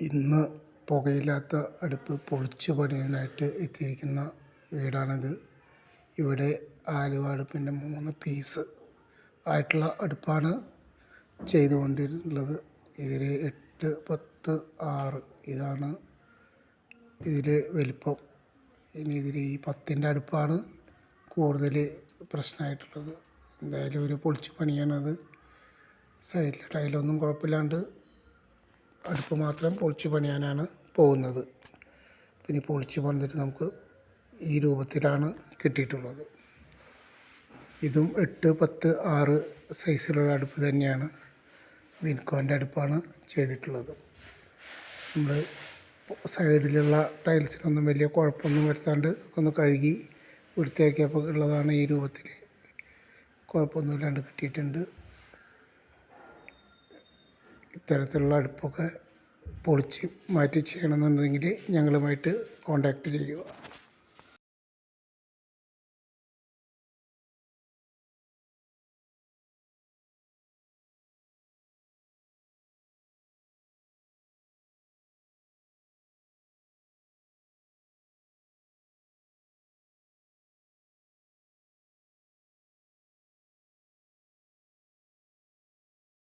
ഇന്ന് പുകയില്ലാത്ത അടുപ്പ് പൊളിച്ചു പണിയാനായിട്ട് എത്തിയിരിക്കുന്ന വീടാണിത്. ഇവിടെ ആലുവ അടുപ്പിന്റെ മൂന്ന് പീസ് ആയിട്ടുള്ള അടുപ്പാണ് ചെയ്തുകൊണ്ടിരുന്നത്. ഇതിൽ എട്ട് പത്ത് ആറ് ഇതാണ് ഇതിൽ വലിപ്പം. ഇനി ഇതിൽ ഈ പത്തിന്റെ അടുപ്പാണ് കൂടുതൽ പ്രശ്നമായിട്ടുള്ളത്. എന്തായാലും ഒരു പൊളിച്ച് പണിയാണത്. സൈഡിൽ ടൈലൊന്നും കുഴപ്പമില്ലാണ്ട് അടുപ്പ് മാത്രം പൊളിച്ച് പണിയാനാണ് പോകുന്നത്. പിന്നെ പൊളിച്ച് പണിതിട്ട് നമുക്ക് ഈ രൂപത്തിലാണ് കിട്ടിയിട്ടുള്ളത്. ഇതും എട്ട് പത്ത് ആറ് സൈസിലുള്ള അടുപ്പ് തന്നെയാണ് വിൻകോന്റെ അടുപ്പാണ് ചെയ്തിട്ടുള്ളത്. നമ്മൾ സൈഡിലുള്ള ടൈൽസിനൊന്നും വലിയ കുഴപ്പമൊന്നും വരുത്താണ്ട് ഒന്ന് കഴുകി വൃത്തിയാക്കിയപ്പോൾ ഉള്ളതാണ് ഈ രൂപത്തിൽ കുഴപ്പമൊന്നുമില്ലാണ്ട് കിട്ടിയിട്ടുണ്ട്. ഇത്തരത്തിലുള്ള അടുപ്പൊക്കെ പൊളിച്ച് മാറ്റി ചെയ്യണമെന്നുണ്ടെങ്കിൽ ഞങ്ങളുമായിട്ട് കോൺടാക്റ്റ് ചെയ്യുക.